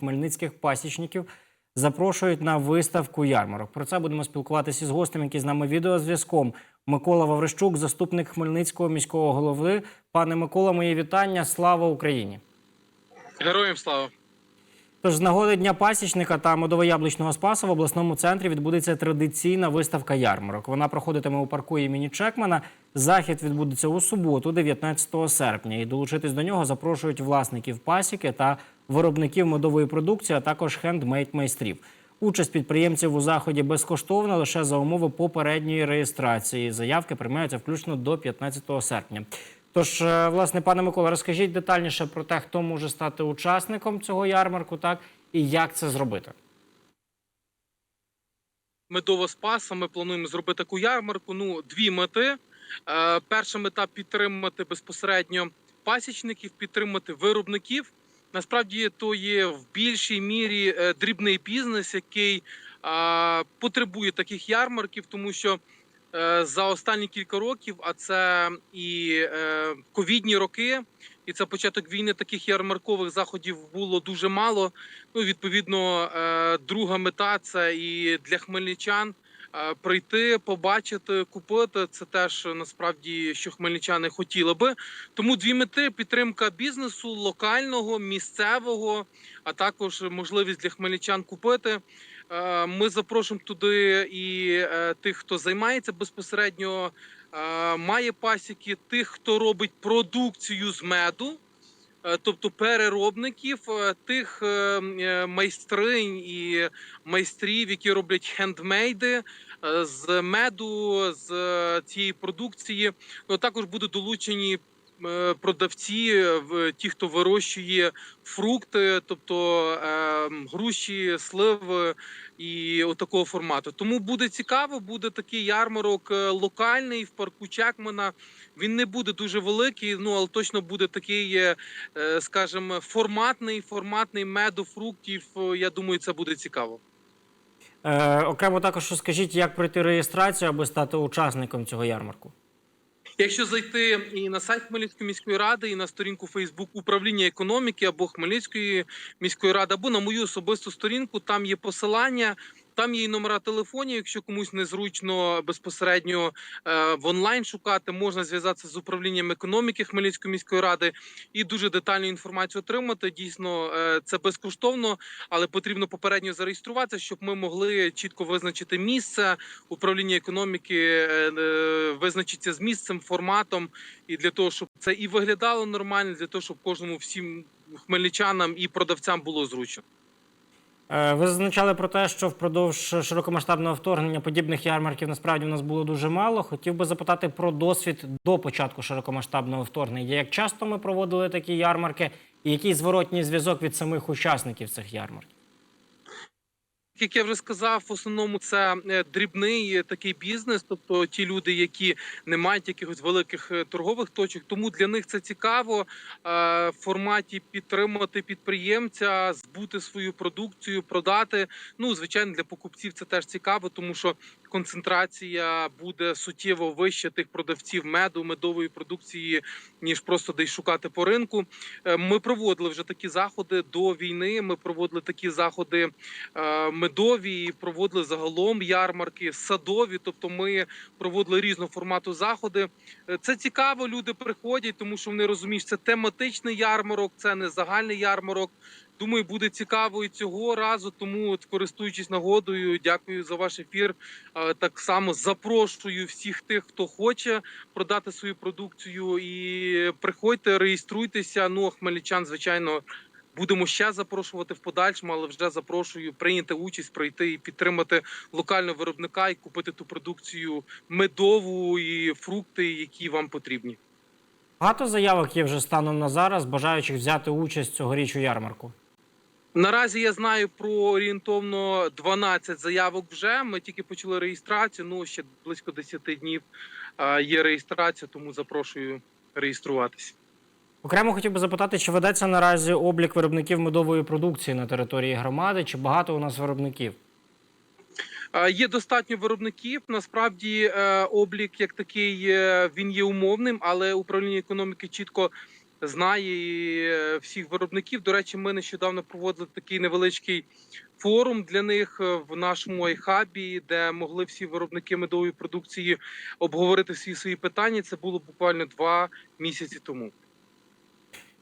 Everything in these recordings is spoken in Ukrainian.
хмельницьких пасічників запрошують на виставку ярмарок. Про це будемо спілкуватися з гостем, який з нами відеозв'язком. Микола Ваврищук, заступник Хмельницького міського голови. Пане Микола, мої вітання. Слава Україні! Героям слава! Тож з нагоди Дня пасічника та медово-яблучного спасу в обласному центрі відбудеться традиційна виставка ярмарок. Вона проходитиме у парку імені Чекмана. Захід відбудеться у суботу, 19 серпня. І долучитись до нього запрошують власників пасіки та виробників медової продукції, а також хендмейд-майстрів. Участь підприємців у заході безкоштовна лише за умови попередньої реєстрації. Заявки приймаються включно до 15 серпня. Тож, е, власне, пане Микола, розкажіть детальніше про те, хто може стати учасником цього ярмарку, так і як це зробити. Медова спаса. Ми плануємо зробити таку ярмарку. Ну, дві мети. Е, перша мета підтримати безпосередньо пасічників, підтримати виробників. Насправді то є в більшій мірі е, дрібний бізнес, який потребує таких ярмарків, тому що за останні кілька років, а це і е, ковідні роки, і це початок війни. Таких ярмаркових заходів було дуже мало. Ну, відповідно, е, друга мета це і для хмельничан. е, Прийти, побачити, купити це теж е, насправді, що хмельничани хотіли би. Тому дві мети: підтримка бізнесу локального, місцевого, а також можливість для хмельничан купити. Е, Ми запрошуємо туди і е, тих, хто займається безпосередньо, е, має пасіки, тих, хто робить продукцію з меду. Тобто переробників, тих майстринь і майстрів, які роблять хендмейди з меду, з цієї продукції. Ну також будуть долучені продавці, е, ті, хто вирощує фрукти, тобто е, груші, сливи і отакого формату. Тому буде цікаво, буде такий ярмарок е, локальний в парку Чекмана. Він не буде дуже великий, ну але точно буде такий. е, е, скажімо, форматний, форматний меду, фруктів. Е, Я думаю, це буде цікаво. Е, окремо також скажіть, як пройти реєстрацію, аби стати учасником цього ярмарку. Якщо зайти і на сайт Хмельницької міської ради, і на сторінку Фейсбук управління економіки або Хмельницької міської ради, або на мою особисту сторінку, там є посилання. Там є і номера телефонів. Якщо комусь незручно безпосередньо е, в онлайн шукати, можна зв'язатися з управлінням економіки Хмельницької міської ради і дуже детальну інформацію отримати. Дійсно, е, це безкоштовно, але потрібно попередньо зареєструватися, щоб ми могли чітко визначити місце. Управління економіки е, визначиться з місцем, форматом, і для того, щоб це і виглядало нормально, для того, щоб кожному всім хмельничанам і продавцям було зручно. Е, ви зазначали про те, що впродовж широкомасштабного вторгнення подібних ярмарків насправді в нас було дуже мало. Хотів би запитати про досвід до початку широкомасштабного вторгнення. Як часто ми проводили такі ярмарки, і який зворотній зв'язок від самих учасників цих ярмарків? Як я вже сказав, в основному це е, дрібний е, такий бізнес, тобто ті люди, які не мають якихось великих е, торгових точок. Тому для них це цікаво в форматі підтримати підприємця, збути свою продукцію, продати. Ну звичайно, для покупців це теж цікаво, тому що концентрація буде суттєво вища тих продавців меду, медової продукції, ніж просто десь шукати по ринку. Е, Ми проводили вже такі заходи до війни. Ми проводили такі заходи е, медові, проводили загалом ярмарки, садові. Тобто, ми проводили різного формату заходи. Е, Це цікаво. Люди приходять, тому що вони розуміють, що це тематичний ярмарок, це не загальний ярмарок. Думаю, буде цікаво і цього разу. Тому, от, користуючись нагодою, дякую за ваш ефір. Так само запрошую всіх тих, хто хоче продати свою продукцію. І приходьте, реєструйтеся. Ну, хмельничан, звичайно, будемо ще запрошувати в подальшому, але вже запрошую прийняти участь, пройти і підтримати локального виробника і купити ту продукцію медову і фрукти, які вам потрібні. Багато заявок є вже станом на зараз, бажаючих взяти участь цьогоріч у ярмарку. Наразі я знаю про орієнтовно 12 заявок. Вже ми тільки почали реєстрацію. Ну ще близько 10 днів є реєстрація, тому запрошую реєструватися. Окремо хотів би запитати, чи ведеться наразі облік виробників медової продукції на території громади, чи багато у нас виробників? Є достатньо виробників. Насправді е, облік як такий е, він є умовним, але управління економіки чітко знає е, всіх виробників. До речі, ми нещодавно проводили такий невеличкий форум для них е, в нашому айхабі, де могли всі виробники медової продукції обговорити всі свої питання. Це було буквально два місяці тому.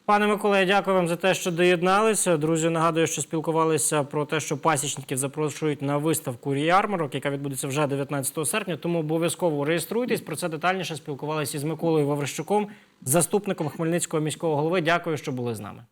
Пане Миколе, дякую вам за те, що доєдналися. Друзі, нагадую, що спілкувалися про те, що пасічників запрошують на виставку ярмарок, яка відбудеться вже 19 серпня. Тому обов'язково реєструйтесь. Про це детальніше спілкувалися із Миколою Ваврищуком, заступником Хмельницького міського голови. Дякую, що були з нами.